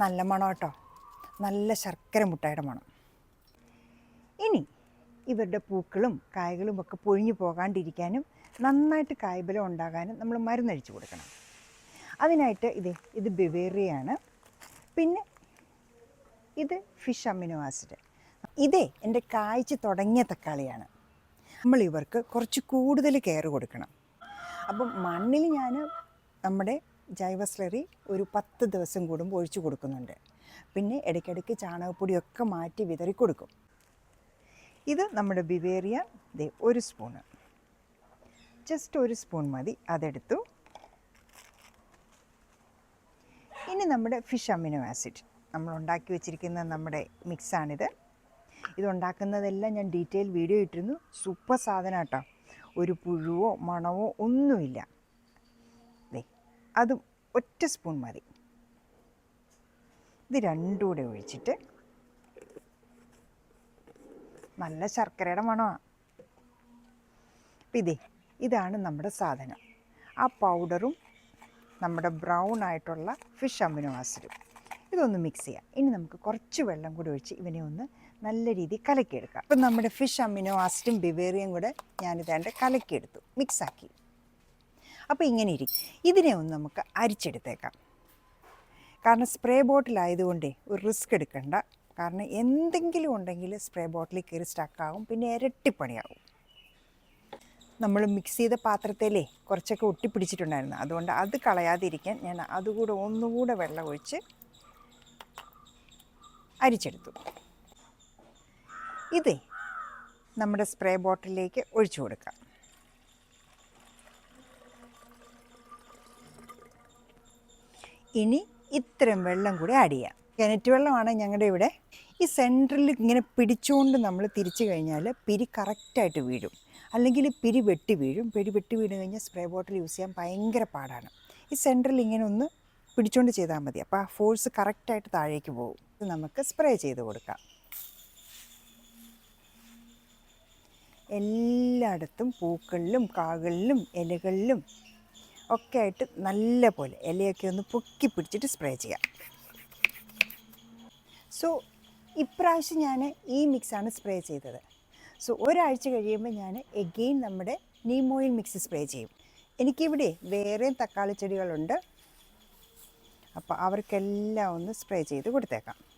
നല്ല മണം കേട്ടോ നല്ല ശർക്കര മുട്ടായുടെ മണം. ഇനി ഇവരുടെ പൂക്കളും കായകളും ഒക്കെ പൊഴിഞ്ഞു പോകാണ്ടിരിക്കാനും നന്നായിട്ട് കായ്ബലം ഉണ്ടാകാനും നമ്മൾ മരുന്നഴിച്ചു കൊടുക്കണം. അതിനായിട്ട് ഇത് ഇത് ബിവേറിയാണ് പിന്നെ ഇത് ഫിഷ് അമിനോ ആസിഡ്. ഇതേ എന്റെ കായ്ച്ച് തുടങ്ങിയ തക്കാളിയാണ്. നമ്മൾ ഇവർക്ക് കുറച്ച് കൂടുതൽ കെയർ കൊടുക്കണം. അപ്പം മണ്ണിൽ ഞാൻ നമ്മുടെ ജൈവ സ്ലറി ഒരു പത്ത് ദിവസം കൂടുമ്പോൾ ഒഴിച്ചു കൊടുക്കുന്നുണ്ട്. പിന്നെ ഇടയ്ക്കിടയ്ക്ക് ചാണകപ്പൊടിയൊക്കെ മാറ്റി വിതറി കൊടുക്കും. ഇത് നമ്മുടെ ബിവേറിയ ദേ ഒരു സ്പൂണ്. ജസ്റ്റ് ഒരു സ്പൂൺ മതി അതെടുത്തു. ഇനി നമ്മുടെ ഫിഷ് അമിനോ ആസിഡ്. നമ്മൾ ഉണ്ടാക്കി വെച്ചിരിക്കുന്ന നമ്മുടെ മിക്സാണിത്. ഇതുണ്ടാക്കുന്നതെല്ലാം ഞാൻ ഡീറ്റെയിൽ വീഡിയോ ഇട്ടിരുന്നു. സൂപ്പർ സാധനം കേട്ടോ ഒരു പുഴുവോ മണവോ ഒന്നുമില്ല. അതും ഒറ്റ സ്പൂൺ മതി. ഇത് രണ്ടും കൂടെ ഒഴിച്ചിട്ട് നല്ല ശർക്കരയുടെ മണമാണ്. അപ്പം ഇതേ ഇതാണ് നമ്മുടെ സാധനം. ആ പൗഡറും നമ്മുടെ ബ്രൗൺ ആയിട്ടുള്ള ഫിഷ് അമിനോ ആസിഡും. ഇതൊന്ന് മിക്സ് ചെയ്യാം. ഇനി നമുക്ക് കുറച്ച് വെള്ളം കൂടി ഒഴിച്ച് ഇവനെ ഒന്ന് നല്ല രീതിയിൽ കലക്കിയെടുക്കാം. അപ്പം നമ്മുടെ ഫിഷ് അമിനോ ആസിഡും ബിവേറിയും കൂടെ ഞാനിതാണ്ട് കലക്കിയെടുത്തു. മിക്സാക്കി അപ്പോൾ ഇങ്ങനെ ഇരിക്കും. ഇതിനെ ഒന്ന് നമുക്ക് അരിച്ചെടുത്തേക്കാം. കാരണം സ്പ്രേ ബോട്ടിലായതുകൊണ്ടേ ഒരു റിസ്ക് എടുക്കണ്ട. കാരണം എന്തെങ്കിലും ഉണ്ടെങ്കിൽ സ്പ്രേ ബോട്ടിലിൽ കയറി സ്റ്റക്കാവും പിന്നെ ഇരട്ടിപ്പണിയാവും. നമ്മൾ മിക്സ് ചെയ്ത പാത്രത്തിലേ കുറച്ചൊക്കെ ഒട്ടിപ്പിടിച്ചിട്ടുണ്ടായിരുന്നു. അതുകൊണ്ട് അത് കളയാതിരിക്കാൻ ഞാൻ അതുകൂടെ ഒന്നുകൂടെ വെള്ളം ഒഴിച്ച് അരിച്ചെടുത്തു. ഇതേ നമ്മുടെ സ്പ്രേ ബോട്ടിലേക്ക് ഒഴിച്ചു കൊടുക്കാം. ഇനി ഇത്രയും വെള്ളം കൂടി ആഡ് ചെയ്യാം. കിണറ്റ് വെള്ളമാണ് ഞങ്ങളുടെ ഇവിടെ. ഈ സെന്ററിൽ ഇങ്ങനെ പിടിച്ചുകൊണ്ട് നമ്മൾ തിരിച്ചു കഴിഞ്ഞാൽ പിരി കറക്റ്റായിട്ട് വീഴും. അല്ലെങ്കിൽ പിരി വെട്ടി വീഴും. പിരി വെട്ടി വീണ് കഴിഞ്ഞാൽ സ്പ്രേ ബോട്ടിൽ യൂസ് ചെയ്യാൻ ഭയങ്കര പാടാണ്. ഈ സെന്ററിൽ ഇങ്ങനെ ഒന്ന് പിടിച്ചുകൊണ്ട് ചെയ്താൽ മതി. അപ്പോൾ ആ ഫോഴ്സ് കറക്റ്റായിട്ട് താഴേക്ക് പോകും. ഇത് നമുക്ക് സ്പ്രേ ചെയ്ത് കൊടുക്കാം. എല്ലായിടത്തും പൂക്കളിലും കാകളിലും ഇലകളിലും ഒക്കെ ആയിട്ട് നല്ല പോലെ ഇലയൊക്കെ ഒന്ന് പൊക്കി പിടിച്ചിട്ട് സ്പ്രേ ചെയ്യാം. സോ ഇപ്രാവശ്യം ഞാൻ ഈ മിക്സാണ് സ്പ്രേ ചെയ്തത്. സോ ഒരാഴ്ച കഴിയുമ്പോൾ ഞാൻ എഗെയിൻ നമ്മുടെ നീം ഓയിൽ മിക്സ് സ്പ്രേ ചെയ്യും. എനിക്കിവിടെ വേറെയും തക്കാളി ചെടികളുണ്ട്. അപ്പോൾ അവർക്കെല്ലാം ഒന്ന് സ്പ്രേ ചെയ്ത് കൊടുത്തേക്കാം.